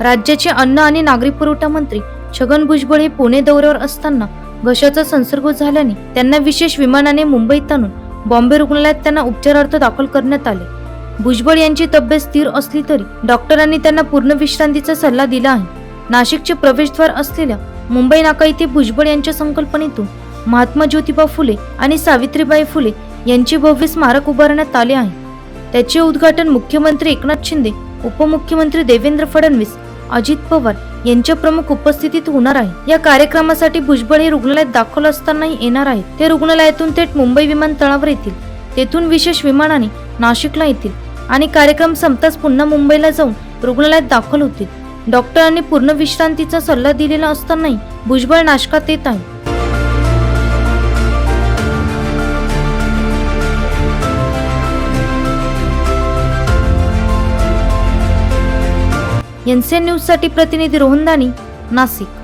राज्याचे अन्न आणि नागरी पुरवठा मंत्री छगन भुजबळ हे पुणे दौऱ्यावर असताना घशाचा संसर्ग झाल्याने त्यांना विशेष विमानाने मुंबईत आणून बॉम्बे रुग्णालयात त्यांना उपचारार्थ दाखल करण्यात आले. भुजबळ यांची तब्येत स्थिर असली तरी डॉक्टरांनी त्यांना पूर्ण विश्रांतीचा सल्ला दिला आहे. नाशिकचे प्रवेशद्वार असलेल्या मुंबई नाका येथे भुजबळ यांच्या संकल्पनेतून महात्मा ज्योतिबा फुले आणि सावित्रीबाई फुले यांचे भव्य स्मारक उभारण्यात आले आहे. त्याचे उद्घाटन मुख्यमंत्री एकनाथ शिंदे उपमुख्यमंत्री देवेंद्र फडणवीस अजित पवार यांच्या प्रमुख उपस्थितीत होणार आहे. या कार्यक्रमासाठी भुजबळ हे रुग्णालयात दाखल असतानाही येणार आहेत. ते रुग्णालयातून थेट मुंबई विमानतळावर येतील. तेथून विशेष विमानाने नाशिकला येतील आणि कार्यक्रम संपताच पुन्हा मुंबईला जाऊन रुग्णालयात दाखल होतील. डॉक्टरांनी पूर्ण विश्रांतीचा सल्ला दिलेला असतानाही भुजबळ नाशकात येत आहे. एनसीएन न्यूजसाठी प्रतिनिधी रोहन दानी नाशिक